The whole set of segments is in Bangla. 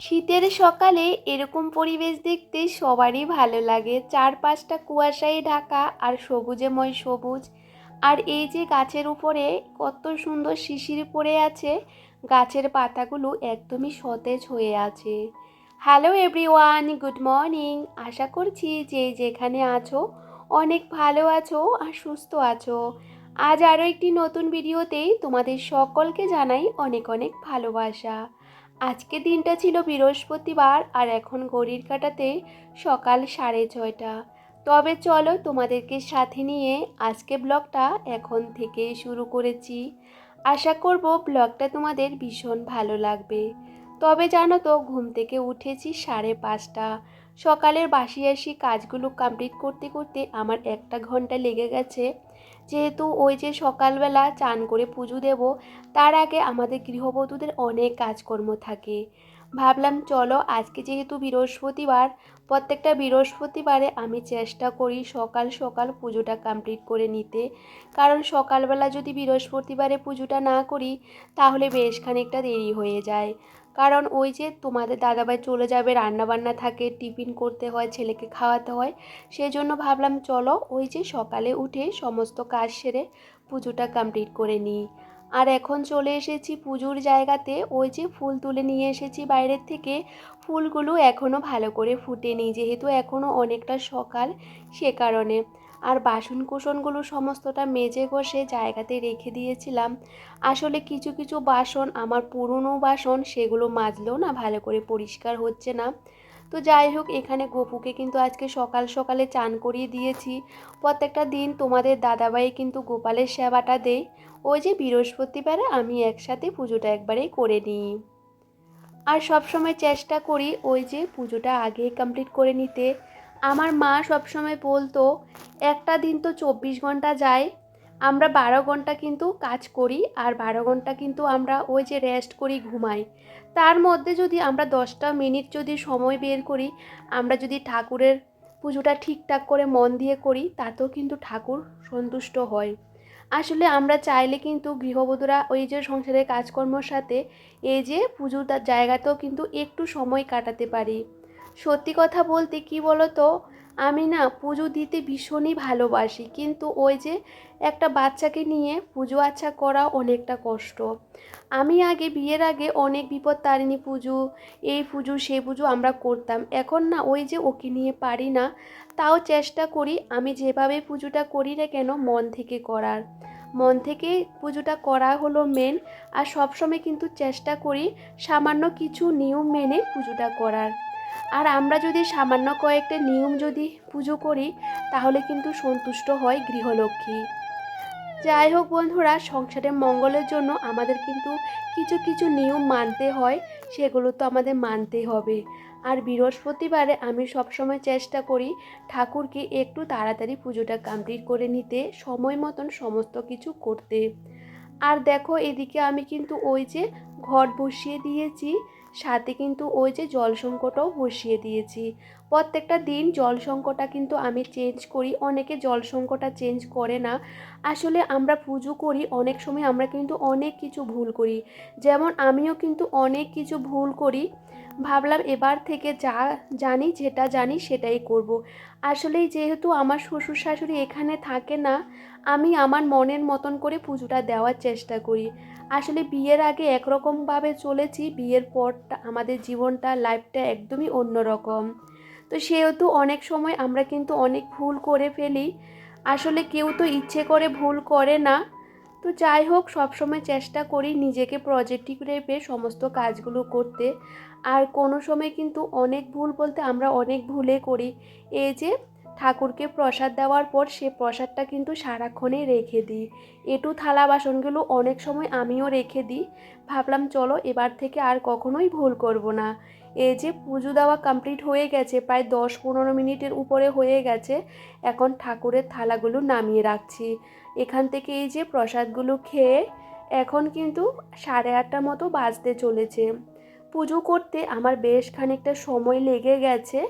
শীতের সকালে এরকম পরিবেশ দেখতে সবারই ভালো লাগে। চারপাশটা কুয়াশায় ঢাকা আর সবুজেময় সবুজ। আর এই যে গাছের উপরে কত সুন্দর শিশির পড়ে আছে, গাছের পাতাগুলো একদমই সতেজ হয়ে আছে। Hello everyone, good morning. আশা করছি যে যেখানে আছো অনেক ভালো আছো আর সুস্থ আছো। আজ আরও একটি নতুন ভিডিওতেই তোমাদের সকলকে জানাই অনেক অনেক ভালোবাসা। আজকে দিনটা ছিল বৃহস্পতিবার আর এখন ঘড়ির কাটাতে সকাল সাড়ে ছয়টা। তবে চলো তোমাদেরকে সাথে নিয়ে আজকে ব্লগটা এখন থেকে শুরু করেছি। আশা করব ব্লগটা তোমাদের ভীষণ ভালো লাগবে। তবে জানো তো, ঘুম থেকে উঠেছি সাড়ে পাঁচটা। সকালের বাসি আসি কাজগুলো কমপ্লিট করতে করতে আমার একটা ঘণ্টা লেগে গেছে। যেহেতু ওই যে সকালবেলা চান করে পুজো দেব, তার আগে আমাদের গৃহবধূদের অনেক কাজকর্ম থাকে। ভাবলাম চলো আজকে যেহেতু বৃহস্পতিবার, প্রত্যেকটা বৃহস্পতিবারে আমি চেষ্টা করি সকাল সকাল পুজোটা কমপ্লিট করে নিতে। কারণ সকালবেলা যদি বৃহস্পতিবারে পুজোটা না করি, তাহলে বেশ খানিকটা দেরি হয়ে যায়। কারণ ওই যে তোমাদের দাদাভাই চলে যাবে, রান্নাবান্না থাকে, টিফিন করতে হয়, ছেলেকে খাওয়াতে হয় সেই জন্য ভাবলাম চলো ওই যে সকালে উঠে সমস্ত কাজ সেরে পুজোটা কমপ্লিট করে নিই। আর এখন চলে এসেছি পুজোর জায়গাতে, ওই যে ফুল তুলে নিয়ে এসেছি বাইরের থেকে, ফুলগুলো এখনও ভালো করে ফুটেনি, যেহেতু এখনও অনেকটা সকাল, সে কারণে। আর বাসন কুসনগুলো সমস্তটা মেজে ঘষে জায়গাতে রেখে দিয়েছিলাম। আসলে কিছু কিছু বাসন, আমার পুরনো বাসন, সেগুলো মাজলেও না ভালো করে পরিষ্কার হচ্ছে না। তো যাই হোক, এখানে গপুকে কিন্তু আজকে সকাল সকালে চান করিয়ে দিয়েছি। প্রত্যেকটা দিন তোমাদের দাদাবাই কিন্তু গোপালের সেবাটা দেয়। ওই যে বৃহস্পতিবারে আমি একসাথে পুজোটা একবারেই করে নিই। আর সবসময় চেষ্টা করি ওই যে পুজোটা আগে কমপ্লিট করে নিতে। আমার মা সবসময় বলতো, একটা দিন তো চব্বিশ ঘণ্টা যায়, আমরা বারো ঘণ্টা কিন্তু কাজ করি, আর বারো ঘণ্টা কিন্তু আমরা ওই যে রেস্ট করি, ঘুমাই। তার মধ্যে যদি আমরা দশটা মিনিট যদি সময় বের করি, আমরা যদি ঠাকুরের পুজোটা ঠিকঠাক করে মন দিয়ে করি, তাতেও কিন্তু ঠাকুর সন্তুষ্ট হয়। আসলে আমরা চাইলে কিন্তু গৃহবধূরা ওই যে সংসারের কাজকর্মর সাথে এই যে পুজোর জায়গাতেও কিন্তু একটু সময় কাটাতে পারি। সত্যি কথা বলতে কি বলো তো আমি না পুজো দিতে ভীষণই ভালোবাসি। কিন্তু ওই যে একটা বাচ্চাকে নিয়ে পুজো আচ্ছা করা অনেকটা কষ্ট। আমি আগে বিয়ের আগে অনেক বিপদ তারিণী পুজো, এই পুজো, সে পুজো আমরা করতাম। এখন না ওই যে ওকে নিয়ে পারি না, তাও চেষ্টা করি আমি যেভাবে পুজোটা করি না কেন মন থেকে করার। মন থেকে পুজোটা করা হলো মেন আর সবসময় কিন্তু চেষ্টা করি সামান্য কিছু নিয়ম মেনে পুজোটা করার। আর আমরা যদি সামান্য কয়েকটা নিয়ম যদি পুজো করি, তাহলে কিন্তু সন্তুষ্ট হয় গৃহলক্ষ্মী। যাই হোক বন্ধুরা সংসারের মঙ্গলের জন্য আমাদের কিন্তু কিছু কিছু নিয়ম মানতে হয়, সেগুলো তো আমাদের মানতে হবে। আর বৃহস্পতিবারে আমি সবসময় চেষ্টা করি ঠাকুরকে একটু তাড়াতাড়ি পুজোটা কমপ্লিট করে নিতে, সময় মতন সমস্ত কিছু করতে। আর দেখো এদিকে আমি কিন্তু ওই যে ঘট বসিয়ে দিয়েছি সাথে কিন্তু ওই যে জল সংকটও বসিয়ে দিয়েছি। প্রত্যেকটা দিন জল সংকটটা কিন্তু আমি চেঞ্জ করি, অনেকে জল সংকটটা চেঞ্জ করে না। আসলে আমরা পুজো করি, অনেক সময় আমরা কিন্তু অনেক কিছু ভুল করি। যেমন আমিও কিন্তু অনেক কিছু ভুল করি। ভাবলাম এবার থেকে যা জানি যেটা জানি সেটাই করব। আসলেই যেহেতু আমার শ্বশুর শাশুড়ি এখানে থাকে না, আমি আমার মনের মতন করে পুজোটা দেওয়ার চেষ্টা করি। আসলে বিয়ের আগে একরকমভাবে চলেছি, বিয়ের পরটা, আমাদের জীবনটা লাইফটা একদমই অন্যরকম। তো সেহেতু অনেক সময় আমরা কিন্তু অনেক ভুল করে ফেলি। আসলে কেউ তো ইচ্ছে করে ভুল করে না। তো যাই হোক, সবসময় চেষ্টা করি নিজেকে পজিটিভ রেপে সমস্ত কাজগুলো করতে। আর কোনো সময় কিন্তু অনেক ভুল বলতে আমরা অনেক ভুলে করি। এই যে ঠাকুরকে প্রসাদ দেওয়ার পর সে প্রসাদটা কিন্তু সারাক্ষণে রেখে দিই। এটু থালা বাসনগুলো অনেক সময় আমিও রেখে দিই। ভাবলাম, চলো, এবার থেকে আর কখনোই ভুল করব না। এই যে পুজো দেওয়া কমপ্লিট হয়ে গেছে, প্রায় দশ পনেরো মিনিটের উপরে হয়ে গেছে, এখন ঠাকুরের থালাগুলো নামিয়ে রাখছি। এখান থেকে এই যে প্রসাদগুলো খেয়ে এখন কিন্তু সাড়ে আটটা মতো বাজতে চলেছে। পুজো করতে আমার বেশ খানিকটা সময় লেগে গেছে।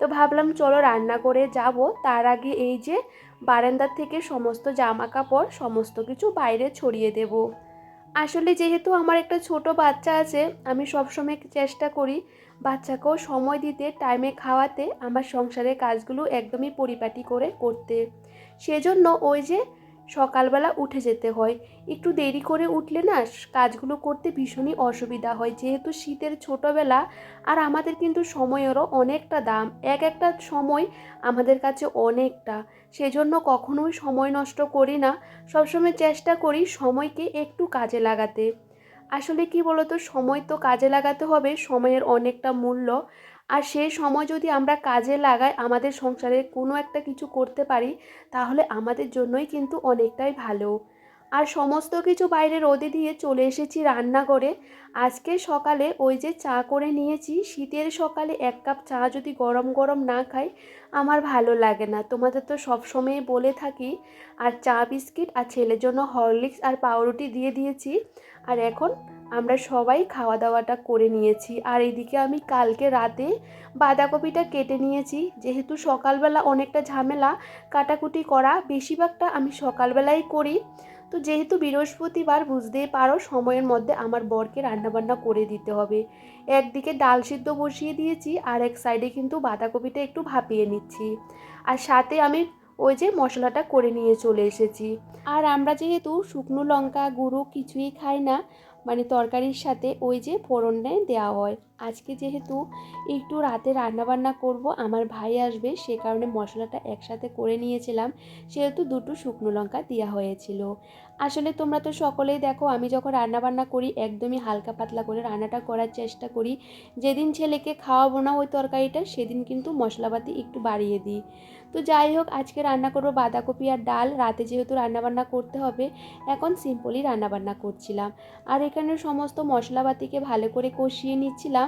তো ভাবলাম চলো রান্না করে যাব। তার আগে এই যে বারান্দার থেকে সমস্ত জামা কাপড় সমস্ত কিছু বাইরে ছড়িয়ে দেব। আসলে যেহেতু আমার একটা ছোট বাচ্চা আছে, আমি সবসময় চেষ্টা করি বাচ্চাকেও সময় দিতে টাইমে খাওয়াতে, আমার সংসারের কাজগুলো একদমই পরিপাটি করে করতে। সেজন্য ওই যে সকালবেলা উঠে যেতে হয়। একটু দেরি করে উঠলে না কাজগুলো করতে ভীষণই অসুবিধা হয়। যেহেতু শীতের ছোটোবেলা আর আমাদের কিন্তু সময়েরও অনেকটা দাম। এক একটা সময় আমাদের কাছে অনেকটা। সেজন্য কখনোই সময় নষ্ট করি না। সবসময় চেষ্টা করি সময়কে একটু কাজে লাগাতে। আসলে কি বলতো? সময় তো কাজে লাগাতে হবে। সময়ের অনেকটা মূল্য। আর সেই সময় যদি আমরা কাজে লাগাই, আমাদের সংসারে কোনো একটা কিছু করতে পারি, তাহলে আমাদের জন্যই কিন্তু অনেকটাই ভালো। আর সমস্ত কিছু বাইরে রোদে দিয়ে চলে এসেছি রান্নাঘরে। আজকে সকালে ওই যে চা করে নিয়েছি, শীতের সকালে এক কাপ চা যদি গরম গরম না খাই, আমার ভালো লাগে না। তোমাদের তো সবসময় বলে থাকি, আর চা বিস্কিট আর ছেলের জন্য হরলিক্স আর পাউরুটি দিয়ে দিয়েছি। আর এখন আমরা সবাই খাওয়া দাওয়াটা করে নিয়েছি। আর এদিকে আমি কালকে রাতে বাঁধাকপিটা কেটে নিয়েছি। যেহেতু সকালবেলা অনেকটা ঝামেলা, কাটাকুটি করা বেশিরভাগটা আমি সকালবেলাই করি। তো যেহেতু বৃহস্পতিবার, বুঝতেই পারো, সময়ের মধ্যে আমার বরকে রান্নাবান্না করে দিতে হবে। একদিকে ডাল সিদ্ধ বসিয়ে দিয়েছি, আর এক সাইডে কিন্তু বাঁধাকপিটা একটু ভাপিয়ে নিচ্ছি। আর সাথে আমি ওই যে মশলাটা করে নিয়ে চলে এসেছি। আর আমরা যেহেতু শুকনো লঙ্কা, গুঁড়ো কিছুই খাই না মানে তরকারির সাথে ওই যে ফোড়নে দেওয়া হয়। আজকে যেহেতু একটু রাতে রান্নাবান্না করব, আমার ভাই আসবে, সে কারণে মশলাটা একসাথে করে নিয়েছিলাম। সেহেতু দুটো শুকনো লঙ্কা দেওয়া হয়েছিল। আসলে তোমরা তো সকলেই দেখো, আমি যখন রান্নাবান্না করি, একদমই হালকা পাতলা করে রান্নাটা করার চেষ্টা করি। যেদিন ছেলেকে খাওয়াবো না ওই তরকারিটা, সেদিন কিন্তু মশলাপাতি একটু বাড়িয়ে দিই। তো যাই হোক, আজকে রান্না করব বাঁধাকপি আর ডাল। রাতে যেহেতু রান্নাবান্না করতে হবে, এখন সিম্পলই রান্নাবান্না করছিলাম। আর এখানে সমস্ত মশলাপাতিকে ভালো করে কষিয়ে নিচ্ছিলাম।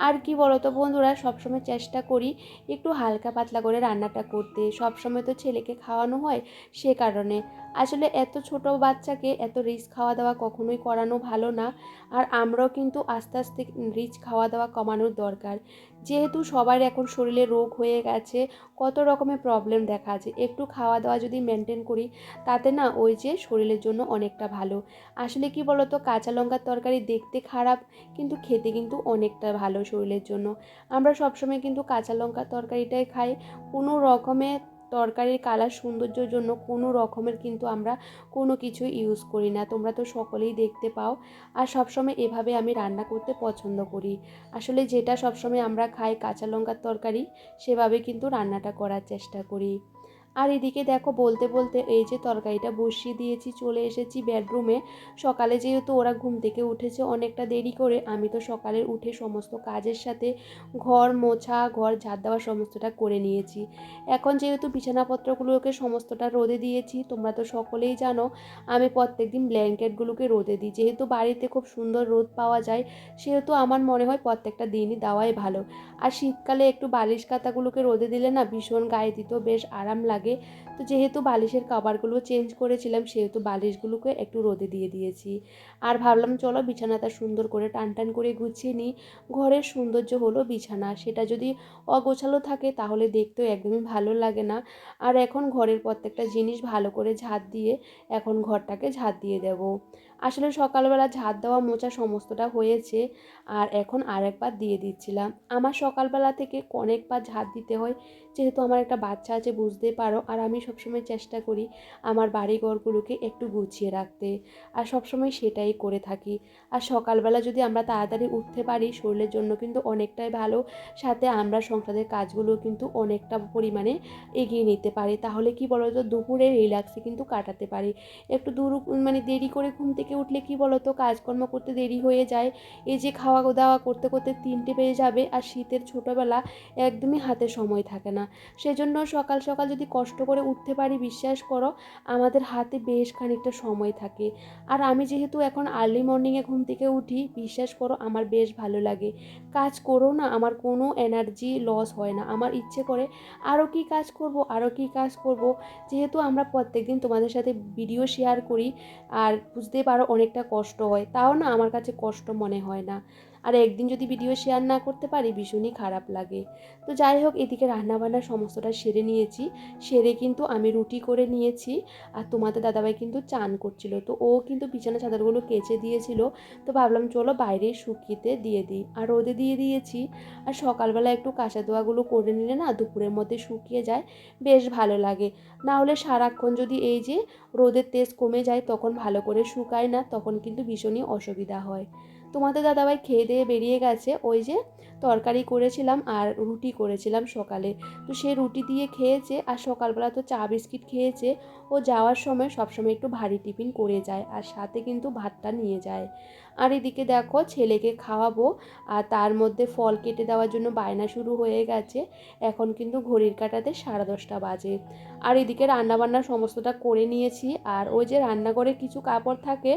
আর কি বলতো বন্ধুরা, সবসময় চেষ্টা করি একটু হালকা পাতলা করে রান্নাটা করতে। সবসময় তো ছেলেকে খাওয়ানো হয় সে কারণে। আসলে এত ছোট বাচ্চাকে এত রিচ খাওয়া দাওয়া কখনোই করানো ভালো না। আর আমরাও কিন্তু আস্তে আস্তে রিচ খাওয়া দাওয়া কমানোর দরকার। যেহেতু সবার এখন শরীরে রোগ হয়ে গেছে, কত রকমের প্রবলেম দেখা আছে। একটু খাওয়া দাওয়া যদি মেনটেন করি, তাতে না ওই যে শরীরের জন্য অনেকটা ভালো। আসলে কি বলতো, কাঁচা লঙ্কার তরকারি দেখতে খারাপ, কিন্তু খেতে কিন্তু অনেকটা ভালো। শরীরের জন্য। আমরা সবসময় কিন্তু কাঁচা লঙ্কার তরকারিটাই খাই। কোনো রকমের তরকারির কালার সৌন্দর্যের জন্য কোনো রকমের কিন্তু আমরা কোনো কিছু ইউজ করি না। তোমরা তো সকলেই দেখতে পাও। আর সবসময় এভাবে আমি রান্না করতে পছন্দ করি। আসলে যেটা সবসময় আমরা খাই কাঁচা লঙ্কার তরকারি, সেভাবে কিন্তু রান্নাটা করার চেষ্টা করি। আর এদিকে দেখো বলতে বলতে এই যে তরকারিটা বসিয়ে দিয়েছি, চলে এসেছি বেডরুমে। সকালে যেহেতু ওরা ঘুম থেকে উঠেছে অনেকটা দেরি করে, আমি তো সকালে উঠে সমস্ত কাজের সাথে ঘর মোছা, ঘর ঝাড় দেওয়া সমস্তটা করে নিয়েছি। এখন যেহেতু বিছানাপত্রগুলোকে সমস্তটা রোদে দিয়েছি, তোমরা তো সকলেই জানো, আমি প্রত্যেক দিন ব্ল্যাঙ্কেটগুলোকে রোদে দিই। যেহেতু বাড়িতে খুব সুন্দর রোদ পাওয়া যায়, সেহেতু আমার মনে হয় প্রত্যেকটা দিনই দেওয়াই ভালো। আর শীতকালে একটু বালিশ কাতাগুলোকে রোদে দিলে না ভীষণ গায়ে দিতেও বেশ আরাম লাগে। লাগে। তো যেহেতু বালিশের কাবারগুলো চেঞ্জ করেছিলাম, সেহেতু বালিশগুলোকে একটু রোদে দিয়ে দিয়েছি। আর ভাবলাম, চলো বিছানাটা সুন্দর করে টান টান করে গুছিয়ে নিই। ঘরের সৌন্দর্য হলো বিছানা। সেটা যদি অগোছালো থাকে, তাহলে দেখতেও একদমই ভালো লাগে না। আর এখন ঘরের প্রত্যেকটা জিনিস ভালো করে ঝাঁট দিয়ে এখন ঘরটাকে ঝাঁট দিয়ে দেব। আসলে সকালবেলা ঝাঁট দেওয়া, মোচা সমস্তটা হয়েছে আর এখন আরেকবার দিয়ে দিচ্ছিলাম। আমার সকালবেলা থেকে অনেকবার ঝাঁট দিতে হয়। যেহেতু আমার একটা বাচ্চা আছে, বুঝতে পারো। আর আমি সবসময় চেষ্টা করি আমার বাড়িঘরগুলোকে একটু গুছিয়ে রাখতে। আর সবসময় সেটাই করে থাকি। আর সকালবেলা যদি আমরা তাড়াতাড়ি উঠতে পারি, শরীরের জন্য কিন্তু অনেকটাই ভালো। সাথে আমরা সংসারের কাজগুলো কিন্তু অনেকটা পরিমাণে এগিয়ে নিতে পারি। তাহলে কি বলো তো দুপুরে রিল্যাক্সে কিন্তু কাটাতে পারি। একটু দূর মানে দেরি করে ঘুম থেকে উঠলে কি বলো তো কাজকর্ম করতে দেরি হয়ে যায়। এই যে খাওয়া দাওয়া করতে করতে তিনটে পেয়ে যাবে আর শীতের ছোটোবেলা একদমই হাতে সময় থাকে না। সেজন্য সকাল সকাল যদি কষ্ট করে উঠতে পারি, বিশ্বাস করো, আমাদের হাতে বেশ খানিকটা সময় থাকে। আর আমি যেহেতু এখন আর্লি মর্নিংয়ে ঘুম থেকে উঠি, বিশ্বাস করো, আমার বেশ ভালো লাগে। কাজ করো না, আমার কোনো এনার্জি লস হয় না। আমার ইচ্ছে করে আরও কি কাজ করব আরও কি কাজ করব। যেহেতু আমরা প্রত্যেক দিন তোমাদের সাথে ভিডিও শেয়ার করি, আর বুঝতে পারো অনেকটা কষ্ট হয়। তাও না আমার কাছে কষ্ট মনে হয় না। আর একদিন যদি ভিডিও শেয়ার না করতে পারি, ভীষণই খারাপ লাগে। তো যাই হোক, এদিকে রান্নাবান্না সমস্তটা সেরে নিয়েছি। সেরে কিন্তু আমি রুটি করে নিয়েছি আর তোমাদের দাদাভাই কিন্তু চান করছিল। তো ও কিন্তু বিছানা চাদরগুলো কেচে দিয়েছিল। তো ভাবলাম, চলো বাইরে শুকিতে দিয়ে দিই। আর রোদে দিয়ে দিয়েছি। আর সকালবেলা একটু কাঁচা দোয়াগুলো করে নিলে না, দুপুরের মধ্যে শুকিয়ে যায়। বেশ ভালো লাগে। না হলে সারাক্ষণ যদি এই যে রোদের তেজ কমে যায়, তখন ভালো করে শুকায় না, তখন কিন্তু ভীষণই অসুবিধা হয়। তোমাদের দাদাভাই খেয়ে দিয়ে বেরিয়ে গেছে, ওই যে তরকারি করেছিলাম আর রুটি করেছিলাম সকালে। তো সে রুটি দিয়ে খেয়েছে আর সকালবেলা তো চা বিস্কিট খেয়েছে। ও যাওয়ার সময় সবসময় একটু ভারী টিফিন করে যায় আর সাথে কিন্তু ভাতটা নিয়ে যায়। আর এদিকে দেখো ছেলেকে খাওয়াবো আর তার মধ্যে ফল কেটে দেওয়ার জন্য বায়না শুরু হয়ে গেছে। এখন কিন্তু ঘড়ির কাটাতে সাড়ে দশটা বাজে। আর এদিকে রান্নাবান্না সমস্তটা করে নিয়েছি। আর ওই যে রান্নাঘরে কিছু কাপড় থাকে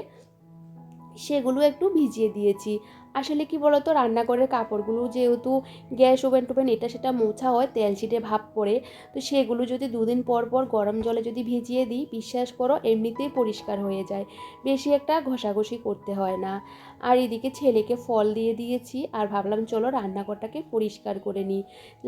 সেগুলো একটু ভিজিয়ে দিয়েছি। আসলে কি বলতো, রান্নাঘরের কাপড়গুলো যেহেতু গ্যাস ওভেন টোভেন এটা সেটা মোছা হয়, তেল ছিটে ভাব পড়ে। তো সেগুলো যদি দুদিন পর পর গরম জলে যদি ভিজিয়ে দিই, বিশ্বাস করো এমনিতেই পরিষ্কার হয়ে যায়। বেশি একটা ঘষাঘষি করতে হয় না। আর এদিকে ছেলেকে ফল দিয়ে দিয়েছি আর ভাবলাম চলো রান্নাঘরটাকে পরিষ্কার করে নিই।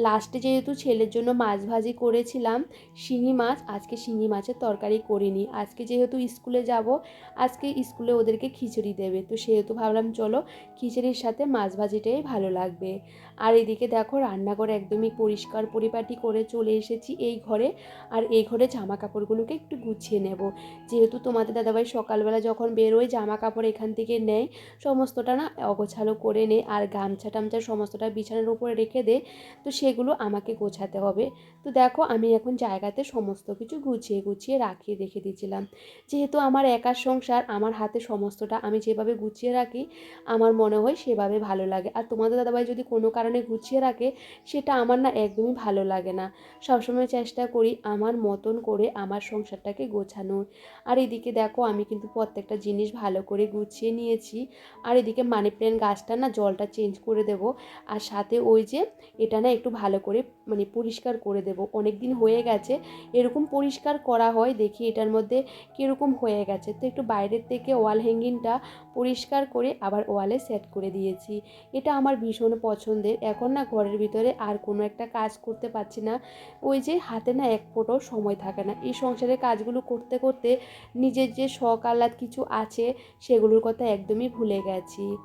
লাস্টে যেহেতু ছেলের জন্য মাছ ভাজি করেছিলাম, শিঙি মাছ, আজকে শিঙি মাছের তরকারি করিনি আজকে যেহেতু স্কুলে যাব, আজকে স্কুলে ওদেরকে খিচুড়ি দেবে। তো সেহেতু ভাবলাম চলো খিচুড়ির সাথে মাছ ভাজিটাই ভালো লাগবে। আর এদিকে দেখো রান্নাঘর একদমই পরিষ্কার পরিপাটি করে চলে এসেছি এই ঘরে। আর এই ঘরে জামা কাপড়গুলোকে একটু গুছিয়ে নেব। যেহেতু তোমাদের দাদাভাই সকালবেলা যখন বেরোয় জামা কাপড় এখান থেকে নেয়। সমস্তটা না অগোছালো করে নে আর গামছা টামছা সমস্তটা বিছানার উপরে রেখে দে। তো সেগুলো আমাকে গোছাতে হবে। তো দেখো আমি এখন জায়গাতে সমস্ত কিছু গুছিয়ে গুছিয়ে রাখিয়ে রেখে দিয়েছিলাম। যেহেতু আমার একার সংসার, আমার হাতে সমস্তটা আমি যেভাবে গুছিয়ে রাখি, আমার মনে হয় সেভাবে ভালো লাগে। আর তোমাদের দাদাভাই যদি কোনো কারণে গুছিয়ে রাখে, সেটা আমার না একদমই ভালো লাগে না। সবসময় চেষ্টা করি আমার মতন করে আমার সংসারটাকে গোছানোর। আর এদিকে দেখো আমি কিন্তু প্রত্যেকটা জিনিস ভালো করে গুছিয়ে নিয়েছি। আর এদিকে মানি প্ল্যান্ট গাছটা না জলটা চেঞ্জ করে দেব। আর সাথে ওই যে এটা না একটু ভালো করে মানে পরিষ্কার করে দেব। অনেক দিন হয়ে গেছে, এরকম পরিষ্কার করা হয়, দেখি এটার মধ্যে কীরকম হয়ে গেছে। তো একটু বাইরের থেকে ওয়াল হ্যাঙ্গিংটা পরিষ্কার করে আবার ওয়ালে সেট করে দিয়েছি। এটা আমার ভীষণ পছন্দের। এখন না ঘরের ভিতরে আর কোনো একটা কাজ করতে পারছি না। ওই যে হাতে না এক ফোটাও সময় থাকে না। এই সংসারের কাজগুলো করতে করতে নিজের যে শখ আহ্লাদ কিছু আছে, সেগুলোর কথা একদমই ভুলে গেছি।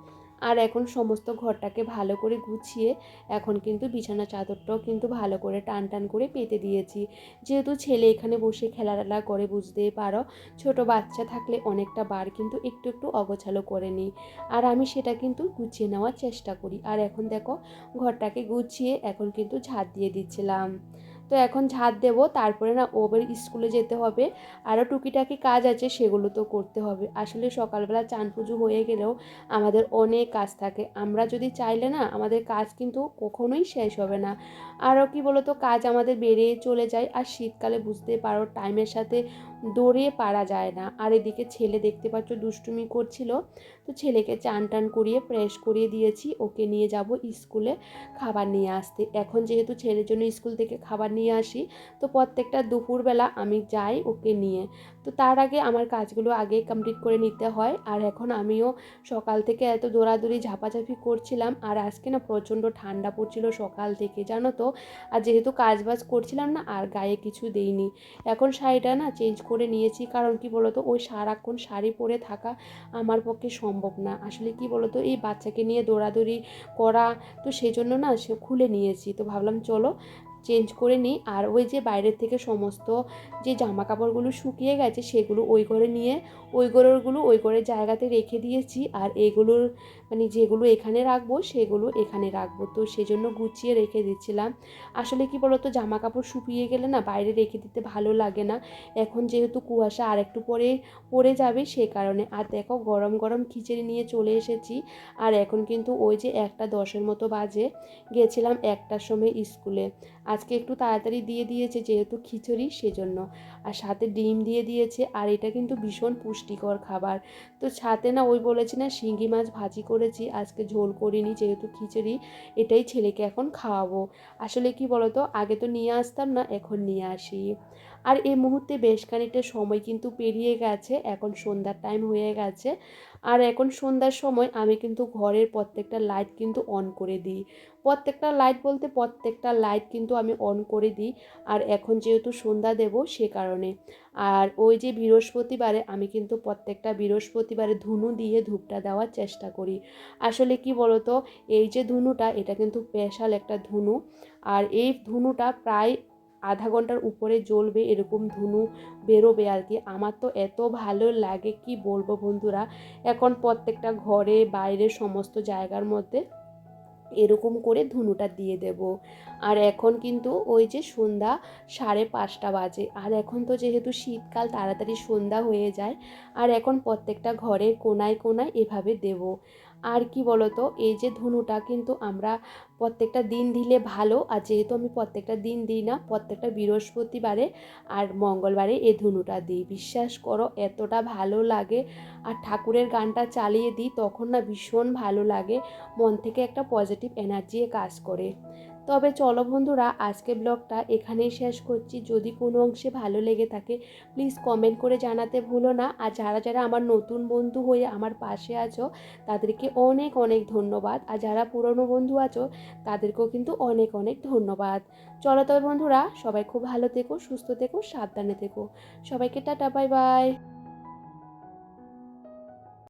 আর এখন সমস্ত ঘরটাকে ভালো করে গুছিয়ে এখন কিন্তু বিছানা চাদরটাও কিন্তু ভালো করে টান টান করে পেতে দিয়েছি। যেহেতু ছেলে এখানে বসে খেলাধুলা করে বুঝতেই পারো। ছোট বাচ্চা থাকলে অনেকটা বার কিন্তু একটু একটু অগোছালো করে নিই। আর আমি সেটা কিন্তু গুছিয়ে নেওয়ার চেষ্টা করি। আর এখন দেখো, ঘরটাকে গুছিয়ে এখন কিন্তু ঝাড় দিয়ে দিচ্ছিলাম। তো এখন ঝাড় দেব, তারপরে না ওবের স্কুলে যেতে হবে। আরও টুকিটাকি কাজ আছে, সেগুলো তো করতে হবে। আসলে সকালবেলা চান পুজো হয়ে গেলেও আমাদের অনেক কাজ থাকে। আমরা যদি চাইলে না, আমাদের কাজ কিন্তু কখনোই শেষ হবে না। আরও কি বলতো, কাজ আমাদের বেড়ে চলে যায়। আর শীতকালে বুঝতে পারো, টাইমের সাথে দৌড়িয়ে পারা যায় না। আর এদিকে ছেলে দেখতে পাচ্ছ দুষ্টুমি করছিল। তো ছেলেকে চান টান করিয়ে প্রেস করিয়ে দিয়েছি। ওকে নিয়ে যাব স্কুলে খাবার নিয়ে আসতে। এখন যেহেতু ছেলের জন্য স্কুল থেকে খাবার নিয়ে আসি, তো প্রত্যেকটা দুপুরবেলা আমি যাই ওকে নিয়ে। তো তার আগে আমার কাজগুলো আগে কমপ্লিট করে নিতে হয়। আর এখন আমিও সকাল থেকে এত দৌড়াদৌড়ি, ঝাপাঝাপি করছিলাম। আর আজকে না প্রচণ্ড ঠান্ডা পড়ছিল সকাল থেকে, জানো তো? আর যেহেতু কাজ বাজ করছিলাম না, আর গায়ে কিছু দেইনি। এখন শাড়িটা না চেঞ্জ করে নিয়েছি। কারণ কি বলতো? ওই সারাক্ষণ শাড়ি পরে থাকা আমার পক্ষে সম্ভব না। আসলে কি বলতো? এই বাচ্চাকে নিয়ে দৌড়াদৌড়ি করা, তো সেই জন্য না সে খুলে নিয়েছি। তো ভাবলাম চলো চেঞ্জ করে নিই। আর ওই যে বাইরের থেকে সমস্ত যে জামা কাপড়গুলো শুকিয়ে গেছে, সেগুলো ওই ঘরে নিয়ে, ওই ঘরেরগুলো ওই ঘরের জায়গাতে রেখে দিয়েছি। আর এগুলোর মানে যেগুলো এখানে রাখব, সেগুলো এখানে রাখব। তো সেজন্য গুছিয়ে রেখে দিচ্ছিলাম। আসলে কি বলতো জামা কাপড় শুকিয়ে গেলে না বাইরে রেখে দিতে ভালো লাগে না। এখন যেহেতু কুয়াশা আর একটু পরে পড়ে যাবে, সে কারণে। আর দেখো, গরম গরম খিচুড়ি নিয়ে চলে এসেছি। আর এখন কিন্তু ওই যে একটা দশের মতো বাজে, গেছিলাম একটার সময় স্কুলে। আজকে একটু তাড়াতাড়ি দিয়ে দিয়েছে যেহেতু খিচুড়ি সেজন্য। আর সাথে ডিম দিয়ে দিয়েছে, আর এটা কিন্তু ভীষণ পুষ্টিকর খাবার। তো সাথে না ওই বলেছি না, শিঙ্গি মাছ ভাজি করেছি, আজকে ঝোল করিনি যেহেতু খিচুড়ি, এটাই ছেলেকে এখন খাওয়াবো। আসলে কি বলতো, আগে তো নিয়ে আসতাম না, এখন নিয়ে আসি। আর এই মুহূর্তে বেশ খানিকটা সময় কিন্তু পেরিয়ে গেছে, এখন সন্ধ্যার টাইম হয়ে গেছে। আর এখন সন্ধ্যার সময় আমি কিন্তু ঘরের প্রত্যেকটা লাইট কিন্তু অন করে দিই। প্রত্যেকটা লাইট বলতে প্রত্যেকটা লাইট কিন্তু আমি অন করে দিই, আর এখন যেহেতু সন্ধ্যা দেব সে কারণে। আর ওই যে বৃহস্পতিবারে আমি কিন্তু প্রত্যেকটা বৃহস্পতিবারে ধুনু দিয়ে ধূপটা দেওয়ার চেষ্টা করি। আসলে কি বলতো, এই যে ধুনুটা, এটা কিন্তু স্পেশাল একটা ধুনু। আর এই ধুনুটা প্রায় আধা ঘণ্টার উপরে জ্বলবে, এরকম ধুনু বেরোবে আর কি। আমার তো এত ভালো লাগে, কি বলব বন্ধুরা? এখন প্রত্যেকটা ঘরে, বাইরে, সমস্ত জায়গার মধ্যে এরকম করে ধুনুটা দিয়ে দেব। আর এখন কিন্তু ওই যে সন্ধ্যা সাড়ে পাঁচটা বাজে। আর এখন তো যেহেতু শীতকাল, তাড়াতাড়ি সন্ধ্যা হয়ে যায়। আর এখন প্রত্যেকটা ঘরের কোনায় কোনায় এভাবে দেব। আর কি বলতো, এই যে ধনুটা কিন্তু আমরা প্রত্যেকটা দিন দিলে ভালো, আর যেহেতু আমি প্রত্যেকটা দিন দিই না, প্রত্যেকটা বৃহস্পতিবারে আর মঙ্গলবারে এই ধনুটা দিই। বিশ্বাস করো, এতটা ভালো লাগে। আর ঠাকুরের গানটা চালিয়ে দিই, তখন না ভীষণ ভালো লাগে। মন থেকে একটা পজিটিভ এনার্জি কাজ করে। তবে চলো বন্ধুরা আজকে ব্লগটা এখানেই শেষ করছি। যদি কোনো অংশে ভালো লেগে থাকে প্লিজ কমেন্ট করে জানাতে ভুলো না। আর যারা যারা আমার নতুন বন্ধু হয়ে আমার পাশে আছো, তাদেরকে অনেক অনেক ধন্যবাদ। আর যারা পুরনো বন্ধু আছো, তাদেরকেও কিন্তু অনেক অনেক ধন্যবাদ। চলো তবে বন্ধুরা, সবাই খুব ভালো থেকো, সুস্থ থেকো, সাবধানে থেকো। সবাইকে টাটা, বাই বাই।